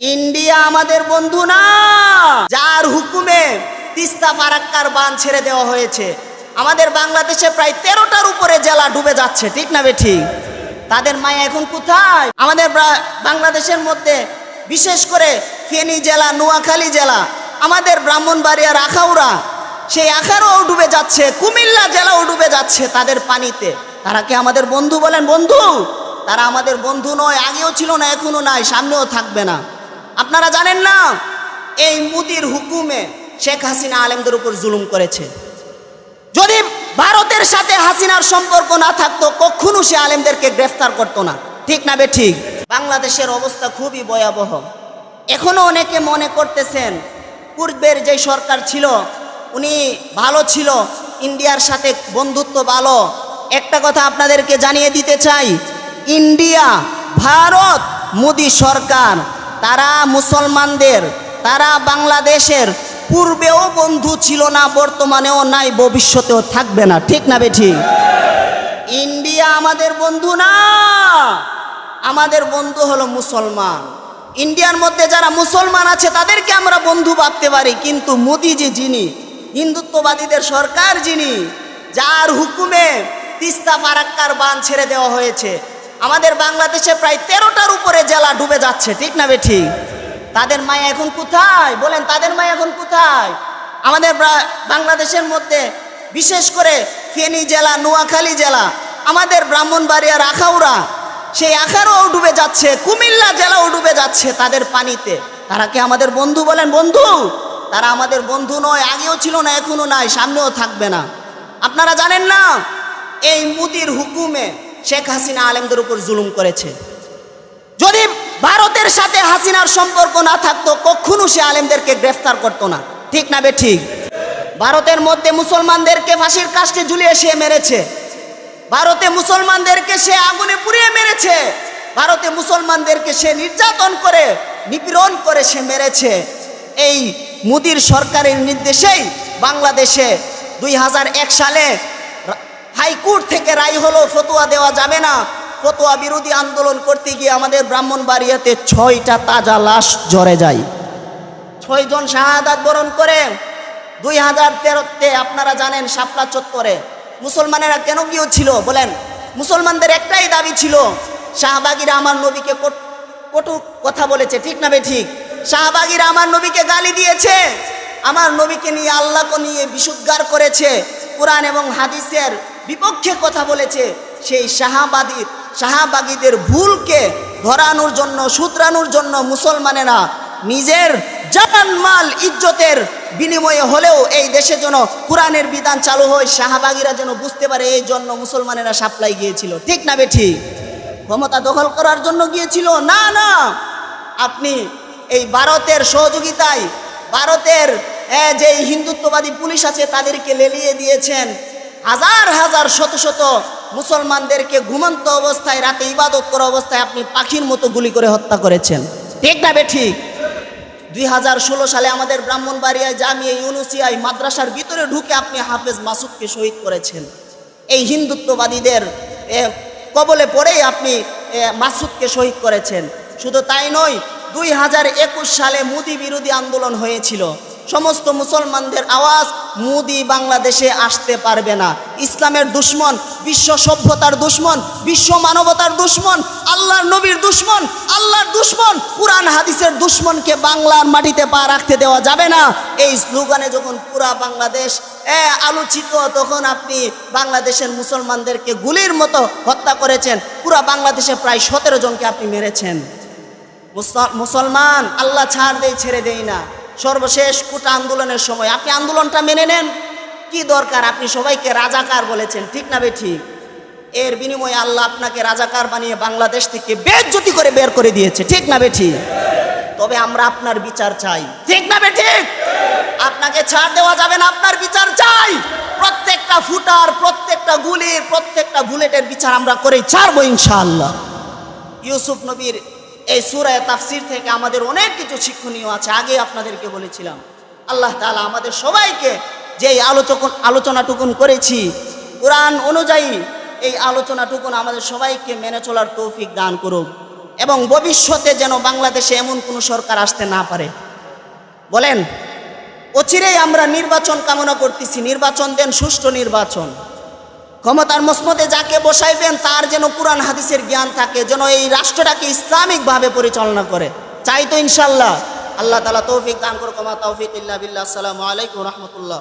India আমাদের বন্ধু না। যার হুকুমে তিস্তা ফারাক্কার বান ছেড়ে দেওয়া হয়েছে। আমাদের বাংলাদেশে প্রায় তেরোটার উপরে জেলা ডুবে যাচ্ছে, ঠিক না বেঠি? তাদের মায়া এখন কোথায়? আমাদের বাংলাদেশের মধ্যে, বিশেষ করে ফেনী জেলা, নোয়াখালী জেলা, আমাদের ব্রাহ্মণবাড়িয়ার আখাউড়া, সেই আখারও ডুবে যাচ্ছে, কুমিল্লা জেলাও ডুবে যাচ্ছে তাদের পানিতে। তারা কি আমাদের বন্ধু বলেন? বন্ধু, তারা আমাদের বন্ধু নয়, আগেও ছিল না, এখনও নাই, সামনেও থাকবে না। আপনারা জানেন না? এই মুদির হুকুমে শেখ হাসিনা আলেমদের উপর জুলুম করেছে। যদি ভারতের সাথে হাসিনার সম্পর্ক না থাকতো, কখনো সে আলেমদেরকে গ্রেফতার করতো না। ঠিক না বে ঠিক? বাংলাদেশের অবস্থা খুবই ভয়াবহ। এখনও অনেকে মনে করতেছেন, পূর্বের যে সরকার ছিল, উনি ভালো ছিল, ইন্ডিয়ার সাথে বন্ধুত্ব ভালো। একটা কথা আপনাদেরকে জানিয়ে দিতে চাই, ইন্ডিয়া, ভারত, মোদী সরকার তারা মুসলমানদের, তারা বাংলাদেশের, পূর্বেও বন্ধু ছিল না, বর্তমানেও নাই, ভবিষ্যতেও থাকবে না। ঠিক না বেঠি? ইন্ডিয়া আমাদের বন্ধু না। আমাদের বন্ধু হলো মুসলমান। ইন্ডিয়ার মধ্যে যারা মুসলমান আছে, তাদেরকে আমরা বন্ধু ভাবতে পারি। কিন্তু মোদি যে যিনি, হিন্দুত্ববাদীদের সরকার যিনি, যার হুকুমে তিস্তা ফারাক্কার বান ছেড়ে দেওয়া হয়েছে আমাদের বাংলাদেশে প্রায় তেরোটার উপরে জেলা ডুবে যাচ্ছে, ঠিক না বেঠি তাদের মায়া এখন কোথায়? বলেন, তাদের মায়া এখন কোথায়? আমাদের বাংলাদেশের মধ্যে, বিশেষ করে ফেনী জেলা, নোয়াখালী জেলা, আমাদের ব্রাহ্মণবাড়িয়ার আখাউড়া, সেই আখারও ডুবে যাচ্ছে, কুমিল্লা জেলাও ডুবে যাচ্ছে তাদের পানিতে। তারা কি আমাদের বন্ধু? বলেন, বন্ধু! তারা আমাদের বন্ধু নয়, আগেও ছিল না, এখনও নাই, সামনেও থাকবে না। আপনারা জানেন না, এই মুদির হুকুমে শেখ হাসিনা আলেমদের উপর জুলুম করেছে। যদি ভারতের সাথে হাসিনার সম্পর্ক না থাকতো, কখনো সে আলেমদেরকে গ্রেফতার করতো না। ঠিক না বে ঠিক? ভারতের মধ্যে মুসলমানদেরকে ফাঁসির কাস্টে ঝুলিয়ে সে মেরেছে। ভারতে মুসলমানদেরকে সে আগুনে পুড়িয়ে মেরেছে। ভারতে মুসলমানদেরকে সে নির্যাতন করে, নিপীড়ন করে সে মেরেছে। এই মুদির সরকারের নির্দেশেই বাংলাদেশে দুই হাজার এক সালে হাইকোর্ট থেকে রায় হলো, ফতোয়া দেওয়া যাবে না। ফতোয়া বিরোধী আন্দোলন করতে গিয়ে আমাদের ব্রাহ্মণ ব্রাহ্মণবাড়িয়াতে ছয়টা তাজা লাশ জ্বরে যায়। ছয়জন শাহাদাত বরণ করে, দুই হাজার তেরোতে আপনারা জানেন শাপলা চত্বরে। মুসলমানেরা কেন গিয়েছিল বলেন? মুসলমানদের একটাই দাবি ছিল, শাহবাগিরা আমার নবীকে কট- কটু কথা বলেছে, ঠিক না বে ঠিক শাহবাগিরা আমার নবীকে গালি দিয়েছে, আমার নবীকে নিয়ে আল্লাহকে নিয়ে বিশুদ্ধার করেছে। কোরআন এবং হাদিসের বিপক্ষে কথা বলেছে সেই শাহাবাদীর শাহাবাগীদের ভুলকে ধরানোর জন্য শুধরানোর জন্য মুসলমানেরা নিজের জান মাল ইজ্জতের বিনিময়ে হলেও এই দেশে যেন কোরআনের বিধান চালু হয় শাহবাগীরা যেন বুঝতে পারে এই জন্য মুসলমানেরা সাপ্লাই গিয়েছিল। ঠিক না বেঠি ক্ষমতা দখল করার জন্য গিয়েছিল? না না। আপনি এই ভারতের সহযোগিতায় ভারতের এ, যে হিন্দুত্ববাদী পুলিশ আছে তাদেরকে লেলিয়ে দিয়েছেন। হাজার হাজার শত শত মুসলমানদেরকে ঘুমন্ত অবস্থায়, রাতে ইবাদত করা অবস্থায় আপনি পাখির মতো গুলি করে হত্যা করেছেন। ঠিক না বেঠিক দুই হাজার ষোলো সালে আমাদের ব্রাহ্মণবাড়িয়ায় জামিয়া ইউনুসিয়ায় মাদ্রাসার ভিতরে ঢুকে আপনি হাফেজ মাসুদকে শহীদ করেছেন। এই হিন্দুত্ববাদীদের কবলে পড়েই আপনি মাসুদকে শহীদ করেছেন। শুধু তাই নয়, দুই হাজার একুশ সালে মুদি বিরোধী আন্দোলন হয়েছিল। সমস্ত মুসলমানদের আওয়াজ মুদি বাংলাদেশে আসতে পারবে না। ইসলামের দুশ্মন, বিশ্ব সভ্যতার দুশ্মন, বিশ্ব মানবতার দুশ্মন, আল্লাহর নবীর দুশ্মন, আল্লাহর দুশ্মন, কোরআন হাদিসের দুশ্মনকে বাংলার মাটিতে পা রাখতে দেওয়া যাবে না। এই স্লোগানে যখন পুরা বাংলাদেশ আলোচিত, তখন আপনি বাংলাদেশের মুসলমানদেরকে গুলির মতো হত্যা করেছেন। পুরা বাংলাদেশে প্রায় সতেরো জনকে আপনি মেরেছেন। মুসলমান, আল্লাহ ছাড় দেই ছেড়ে দেই না। সর্বশেষ কোটা আন্দোলনের সময়। আপনি আন্দোলনটা মেনে নেন। কি দরকার? আপনি সবাইকে রাজাকার বলেছেন। ঠিক না ঠিক এর বিনিময়ে আল্লাহ আপনাকে রাজাকার বানিয়ে বাংলাদেশ থেকে বেজ্জতি করে বের করে দিয়েছে। ঠিক না ঠিক তবে আমরা আপনার বিচার চাই। ঠিক না ঠিক আপনাকে ছাড় দেওয়া যাবে না, আপনার বিচার চাই। প্রত্যেকটা ফুটার, প্রত্যেকটা গুলির, প্রত্যেকটা বুলেটের বিচার আমরা করে ছাড়বো ইনশাআল্লাহ। ইউসুফ নবীর এই সুরায় তাফসির থেকে আমাদের অনেক কিছু শিক্ষণীয় আছে আগে আপনাদেরকে বলেছিলাম। আল্লাহ তালা আমাদের সবাইকে যে এই আলোচন আলোচনাটুকুন করেছি, কোরআন অনুযায়ী এই আলোচনাটুকুন আমাদের সবাইকে মেনে চলার তৌফিক দান করুক এবং ভবিষ্যতে যেন বাংলাদেশে এমন কোনো সরকার আসতে না পারে। বলেন, অচিরেই আমরা নির্বাচন কামনা করতেছি, নির্বাচন দেন সুষ্ঠু নির্বাচন। ক্ষমতার মসমতে যাকে বসাইবেন, তার যেন কোরআন হাদিসের জ্ঞান থাকে, যেন এই রাষ্ট্রটাকে ইসলামিকভাবে পরিচালনা করে। চাই তো ইনশাল্লাহ আল্লাহ তালা তৌফিক দান করো কমা তৌফিক ইল্লা বিল্লাহ। আসসালামু আলাইকুম রহমতুল্লাহ।